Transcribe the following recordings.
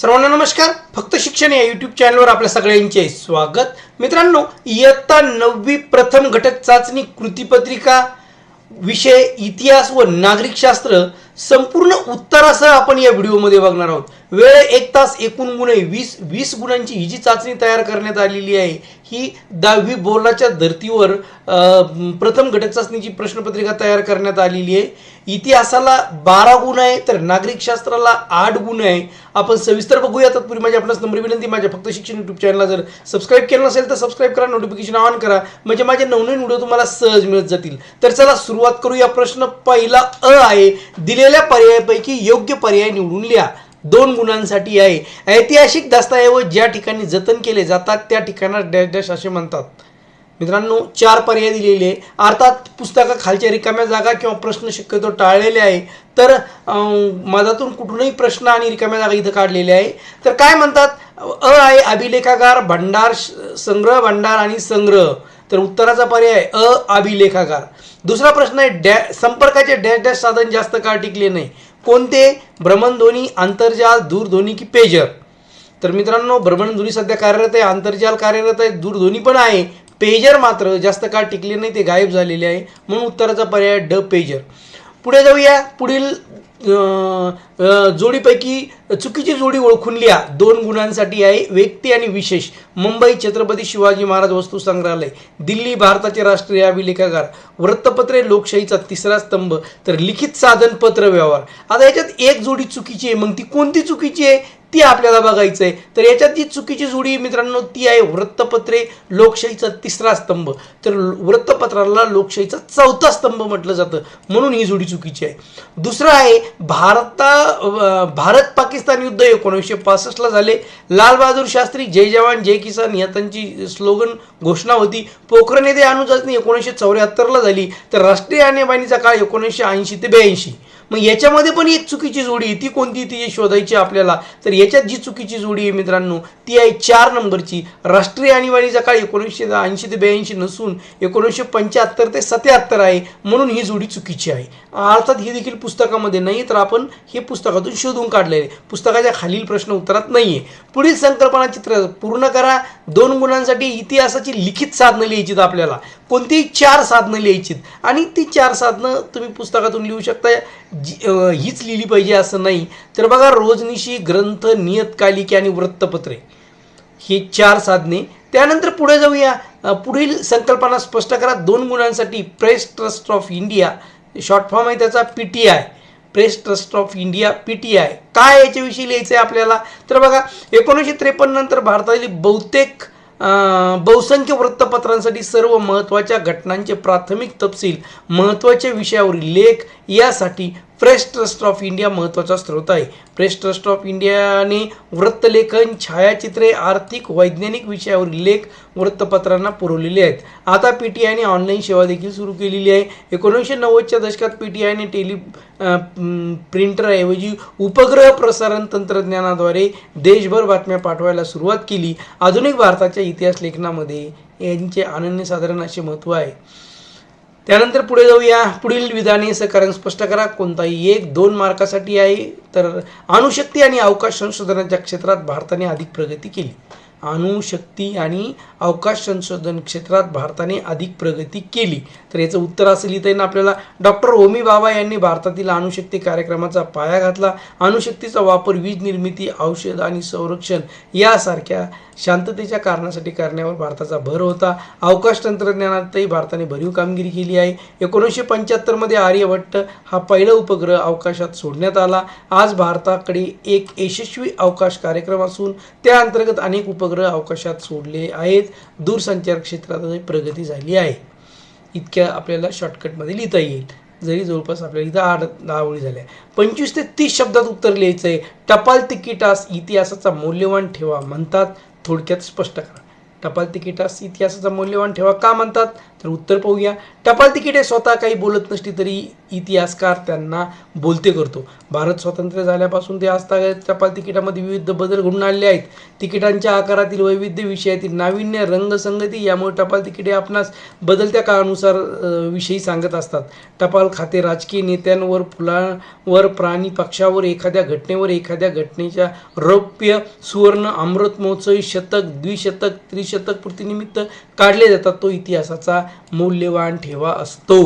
सर्वांना नमस्कार. फक्त शिक्षण या यूट्यूब चॅनलवर आपल्या सगळ्यांचे स्वागत. मित्रांनो इयत्ता नववी प्रथम घटक चाचणी कृतीपत्रिका विषय इतिहास व नागरिकशास्त्र संपूर्ण उत्तरासह आपण या व्हिडिओमध्ये बघणार आहोत. वेळ एक तास एकूण गुण आहे. वीस वीस गुणांची ही जी चाचणी तयार करण्यात आलेली आहे. ही दहावी बोर्डाच्या धर्तीवर प्रथम घटक चाचणीची प्रश्नपत्रिका तयार करण्यात आलेली आहे. इतिहासाला बारा गुण आहे तर नागरिकशास्त्राला आठ गुण आहे. आपण सविस्तर बघूया. तत्पूर्वी माझी आपणास नम्र विनंती माझ्या फक्त शिक्षण यूट्यूब चॅनलला जर सबस्क्राईब केलं नसेल तर सबस्क्राईब करा नोटिफिकेशन ऑन करा. म्हणजे माझे नवनवीन व्हिडिओ तुम्हाला सहज मिळत जातील. तर चला सुरुवात करूया. प्रश्न पहिला अ आहे. दिलेल्या पर्यायापैकी योग्य पर्याय निवडून लिहा. दोन गुणांसाठी आहे. ऐतिहासिक दस्तऐवज ज्या ठिकाणी जतन केले जातात त्या ठिकाणात डॅश डॅश असे म्हणतात. मित्रांनो चार पर्याय दिलेले आहे. अर्थात पुस्तका खालच्या रिकाम्या जागा किंवा प्रश्न शक्यतो टाळलेले आहे. तर मधातून कुठूनही प्रश्न आणि रिकाम्या जागा इथं काढलेल्या आहे. तर काय म्हणतात? अ आहे अभिलेखागार भंडार संग्रह भंडार आणि संग्रह. तर उत्तराचा पर्याय अ अभिलेखागार दुसरा प्रश्न आहे डॅ संपर्काचे डॅश डॅश साधन जास्त काळ टिकले नाही. कोणते? भ्रमणध्वनी आंतरजाल दूरध्वनी की पेजर? तर मित्रांनो भ्रमणध्वनी सध्या कार्यरत आहे आंतरजाल कार्यरत आहे दूरध्वनी पण आहे. पेजर मात्र जास्त काळ टिकले नाही ते गायब झालेले आहे. म्हणून उत्तराचा पर्याय ड पेजर. पुढे जाऊया. पुढील जोडीपैकी चुकीची जोडी ओळखून लिहा. दोन गुणांसाठी आहे व्यक्ती आणि विशेष. मुंबई छत्रपती शिवाजी महाराज वस्तू संग्रहालय दिल्ली भारताचे राष्ट्रीय अभिलेखागार वृत्तपत्रे लोकशाहीचा तिसरा स्तंभ तर लिखित साधन पत्र व्यवहार. आता याच्यात एक जोडी चुकीची आहे मग ती कोणती चुकीची आहे? ती आपल्याला बघायचं आहे तर याच्यात जी चुकीची जोडी मित्रांनो ती आहे वृत्तपत्रे लोकशाहीचा तिसरा स्तंभ. तर वृत्तपत्राला लोकशाहीचा चौथा स्तंभ म्हटलं जातं. म्हणून ही जोडी चुकीची आहे. दुसरं आहे भारता भारत पाकिस्तान युद्ध एकोणीसशे पासष्टला झाले. लालबहादूर शास्त्री जय जवान जय किसान या त्यांची स्लोगन घोषणा होती. पोखरण येथे अणुचाचणी एकोणीसशे चौऱ्याहत्तरला झाली. तर राष्ट्रीय आणीबाणीचा काळ एकोणीसशे ऐंशी ते ब्याऐंशी. मग याच्यामध्ये पण एक चुकीची जोडी आहे. ती कोणती? ती शोधायची आपल्याला. तर याच्यात जी चुकीची जोडी आहे मित्रांनो ती आहे चार नंबरची. राष्ट्रीय आणीबाणीचा काळ एकोणीसशे ऐंशी ते ब्याऐंशी नसून एकोणीसशे पंच्याहत्तर ते सत्याहत्तर आहे. म्हणून ही जोडी चुकीची आहे. अर्थात ही देखील पुस्तकामध्ये नाही तर आपण हे पुस्तकातून शोधून काढलेले पुस्तकाच्या खालील प्रश्न उत्तरात नाही आहे पुढील संकल्पना चित्र पूर्ण करा. दोन गुणांसाठी इतिहासाची लिखित साधनं लिहायची आपल्याला. कोणतीही चार साधनं लिहायचीत. आणि ती चार साधनं तुम्ही पुस्तकातून लिहू शकता जी हीच लिहिली पाहिजे असं नाही. तर बघा रोजनिशी ग्रंथ नियतकालिके आणि वृत्तपत्रे. हे चार साधने. त्यानंतर पुढे जाऊया. पुढील संकल्पना स्पष्ट करा. दोन गुणांसाठी press trust of India. Short form आहे त्याचा P T I. Press trust of India P T I. काय याच्याविषयी लिहायचं आहे आपल्याला? तर बघा एकोणीसशे त्रेपन्न नंतर भारतातील बहुतेक बहुसंख्य वृत्तपत्रांसाठी सर्व महत्त्वाच्या घटनांचे प्राथमिक तपशील महत्त्वाच्या विषयावरील लेख यासाठी प्रेस ट्रस्ट ऑफ इंडिया महत्त्वाचा स्रोत आहे. प्रेस ट्रस्ट ऑफ इंडियाने वृत्तलेखन छायाचित्रे आर्थिक वैज्ञानिक विषयावरील लेख वृत्तपत्रांना पुरवलेले आहेत. आता पी टी आयने ऑनलाईन सेवा देखील सुरू केलेली आहे. एकोणीसशे नव्वदच्या दशकात पी टी आयने टेली प्रिंटरऐवजी उपग्रह प्रसारण तंत्रज्ञानाद्वारे देशभर बातम्या पाठवायला सुरुवात केली. आधुनिक भारताच्या इतिहास लेखनामध्ये यांचे अनन्यसाधारण असे महत्त्व आहे. त्यानंतर पुढे जाऊया. पुढील विधाने सहकार्य स्पष्ट करा. कोणताही एक दोन मार्कासाठी आहे तर अणुशक्ती आणि अवकाश संशोधनाच्या क्षेत्रात भारताने अधिक प्रगती केली. अणुशक्ती आणि अवकाश संशोधन क्षेत्रात भारताने अधिक प्रगती केली. तर याचं उत्तर असं लिहिता येईल आपल्याला. डॉक्टर होमी बाबा यांनी भारतातील अणुशक्ती कार्यक्रमाचा पाया घातला. अणुशक्तीचा वापर वीज निर्मिती औषध आणि संरक्षण यासारख्या शांततेच्या कारणासाठी करण्यावर भारताचा भर होता. अवकाश तंत्रज्ञानातही भारताने भरीव कामगिरी केली आहे. एकोणीसशे पंच्याहत्तरमध्ये आर्यभट्ट हा पहिला उपग्रह अवकाशात सोडण्यात आला. आज भारताकडे एक यशस्वी अवकाश कार्यक्रम असून त्या अंतर्गत अनेक उपग्रह अवकाशात सोडले आहेत. दूरसंचार क्षेत्रात प्रगती झाली आहे. इतक्या आपल्याला शॉर्टकटमध्ये लिहिता येईल. जरी जवळपास आपल्याला इथं आठ दहा ओळी झाल्या. पंचवीस ते तीस शब्दात उत्तर लिहायचं आहे टपाल तिकिटास इतिहासाचा मौल्यवान ठेवा म्हणतात. थोडक्यात स्पष्ट करा. टपाल तिकिटास इतिहासाचा मौल्यवान ठेवा का म्हणतात? तर उत्तर पाहूया. टपाल तिकिटे स्वतः काही बोलत नसली तरी इतिहासकार त्यांना बोलते करतो. भारत स्वातंत्र्य झाल्यापासून ते आजतागायत टपाल तिकिटामध्ये विविध बदल घडून आलेले आहेत. तिकिटांच्या आकारातील वैविध्य विषयातील नाविन्य रंगसंगती यामुळे टपाल तिकिटे आपणास बदलत्या काळानुसार विषयी सांगत असतात. टपाल खाते राजकीय नेत्यांवर फुलांवर प्राणी पक्षावर एखाद्या घटनेवर एखाद्या घटनेच्या रौप्य सुवर्ण अमृत महोत्सवी शतक द्विशतक त्रिश शतकपूर्तीनिमित्त काढले जातात तो इतिहासाचा मौल्यवान ठेवा असतो.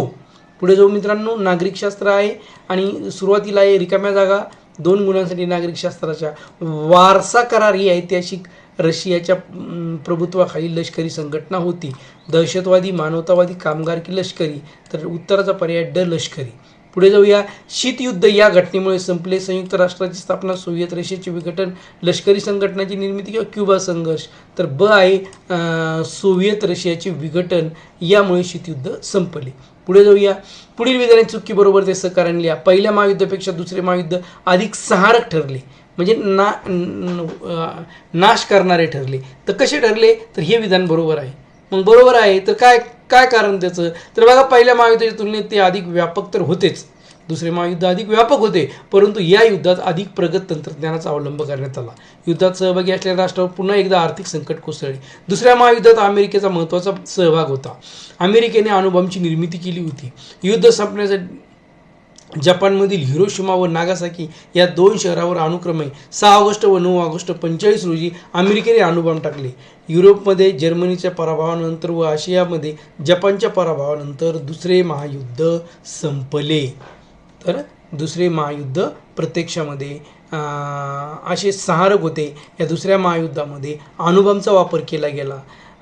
पुढे जाऊ मित्रांनो नागरिकशास्त्र आहे आणि सुरुवातीला आहे रिकाम्या जागा. दोन गुणांसाठी नागरिकशास्त्राच्या वारसा करार ही ऐतिहासिक रशियाच्या प्रभुत्वाखाली लष्करी संघटना होती. दहशतवादी मानवतावादी कामगार की लष्करी? तर उत्तराचा पर्याय ड लष्करी. पुढे जाऊया. शीतयुद्ध या घटनेमुळे संपले. संयुक्त राष्ट्राची स्थापना सोव्हिएत रशियाचे विघटन लष्करी संघटनाची निर्मिती किंवा क्युबा संघर्ष. तर ब आहे सोव्हिएत रशियाचे विघटन. यामुळे शीतयुद्ध संपले. पुढे जाऊया. पुढील विधाने चुकी बरोबर ते सहकार्याने लिहा पहिल्या महायुद्धापेक्षा दुसरे महायुद्ध अधिक सहारक ठरले. म्हणजे ना नाश करणारे ठरले. तर कसे ठरले? तर हे विधान बरोबर आहे. मग बरोबर आहे तर काय काय कारण त्याचं? तर बघा पहिल्या महायुद्धाच्या तुलनेत ते अधिक व्यापक तर होतेच. दुसरे महायुद्ध अधिक व्यापक होते परंतु या युद्धात अधिक प्रगत तंत्रज्ञानाचा अवलंब करण्यात आला. युद्धात सहभागी असलेल्या राष्ट्रावर पुन्हा एकदा आर्थिक संकट कोसळले. दुसऱ्या महायुद्धात अमेरिकेचा महत्त्वाचा सहभाग होता. अमेरिकेने अणुबॉम्बची निर्मिती केली होती. युद्ध संपण्यासाठी जपानमधील हिरोशिमा व नागासाकी या दोन शहरावर अनुक्रमे सहा ऑगस्ट व नऊ ऑगस्ट पंचेचाळीस रोजी अमेरिकेने अणुबॉम्ब टाकले. युरोपमध्ये जर्मनीच्या पराभवानंतर व आशियामध्ये जपानच्या पराभवानंतर दुसरे महायुद्ध संपले. तर दुसरे महायुद्ध प्रत्यक्षामध्ये असे संहारक होते. या दुसऱ्या महायुद्धामध्ये अणुबॉम्बचा वापर केला गेला.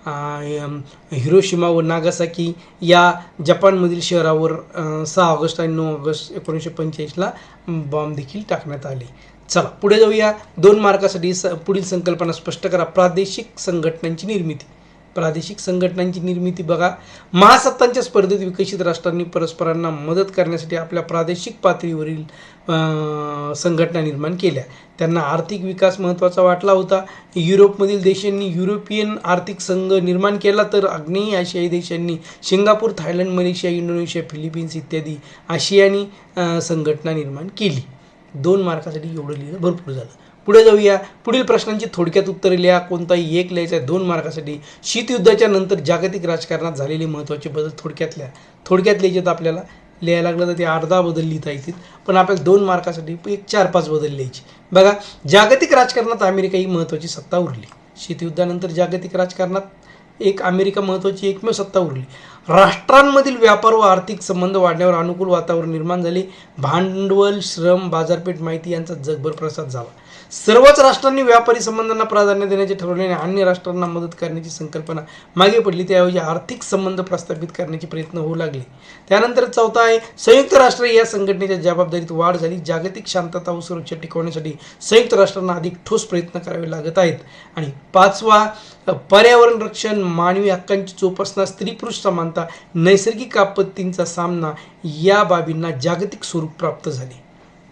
हिरोशिमा व नागासाकी या जपानमधील शहरावर सहा ऑगस्ट आणि नऊ ऑगस्ट एकोणीसशे पंचेचाळीसला बॉम्ब देखील टाकण्यात आले. चला पुढे जाऊया. दोन मार्कासाठी स पुढील संकल्पना स्पष्ट करा. प्रादेशिक संघटनांची निर्मिती. प्रादेशिक संघटनांची निर्मिती बघा. महासत्तांच्या स्पर्धेत विकसित राष्ट्रांनी परस्परांना मदत करण्यासाठी आपल्या प्रादेशिक पातळीवरील संघटना निर्माण केल्या. त्यांना आर्थिक विकास महत्त्वाचा वाटला होता. युरोपमधील देशांनी युरोपियन आर्थिक संघ निर्माण केला तर आग्नेय आशियाई देशांनी Singapore Thailand Malaysia Indonesia Philippines इत्यादी आशियानी संघटना निर्माण केली. दोन मार्कासाठी एवढं लिहिलं भरपूर झालं. पुढे जाऊया. पुढील प्रश्नांची थोडक्यात उत्तरे लिहा. कोणताही एक लिहायचा आहे दोन मार्कासाठी. शीतयुद्धाच्या नंतर जागतिक राजकारणात झालेले महत्त्वाचे बदल थोडक्यात लिहा. थोडक्यात लिहायचे आपल्याला. लिहायला लागलं तर ते अर्धा बदल लिहिता येतील. पण आपल्याला दोन मार्कासाठी एक चार पाच बदल लिहायचे. बघा जागतिक राजकारणात अमेरिका ही महत्त्वाची सत्ता उरली. शीतयुद्धानंतर जागतिक राजकारणात एक अमेरिका महत्त्वाची एकमेव सत्ता उरली. राष्ट्रांमधील व्यापार व आर्थिक संबंध वाढण्यावर अनुकूल वातावरण निर्माण झाले. भांडवल श्रम बाजारपेठ माहिती यांचा जगभर प्रसाद झाला. सर्वच राष्ट्रांनी व्यापारी संबंधांना प्राधान्य देण्याचे ठरवले आणि अन्य राष्ट्रांना मदत करण्याची संकल्पना मागे पडली त्याऐवजी आर्थिक संबंध प्रस्थापित करण्याचे प्रयत्न होऊ लागले. त्यानंतर चौथा आहे संयुक्त राष्ट्र या संघटनेच्या जबाबदारीत वाढ झाली. जागतिक शांतता व सुरक्षा टिकवण्यासाठी संयुक्त राष्ट्रांना अधिक ठोस प्रयत्न करावे लागत आहेत. आणि पाचवा पर्यावरण रक्षण मानवी हक्कांची जोपासना स्त्री पुरुष समानता नैसर्गिक आपत्तींचा सामना या बाबींना जागतिक स्वरूप प्राप्त झाले.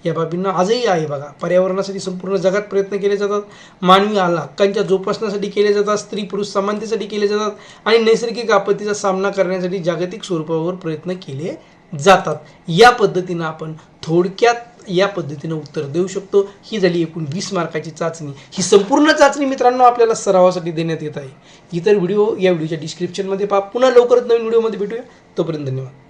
या बाबींना आजही आहे बघा. पर्यावरणासाठी संपूर्ण जगात प्रयत्न केले जातात. मानवी आला हक्कांच्या जोपासण्यासाठी केले जातात. स्त्री पुरुष समानतेसाठी केले जातात. आणि नैसर्गिक आपत्तीचा सामना करण्यासाठी जागतिक स्वरूपावर प्रयत्न केले जातात. या पद्धतीनं आपण थोडक्यात या पद्धतीनं उत्तर देऊ शकतो. ही झाली एकूण वीस मार्काची चाचणी. ही संपूर्ण चाचणी मित्रांनो आपल्याला सरावासाठी देण्यात येत आहे. इतर व्हिडिओ या व्हिडिओच्या डिस्क्रिप्शनमध्ये पहा. पुन्हा लवकरच नवीन व्हिडिओमध्ये भेटूया. तोपर्यंत धन्यवाद.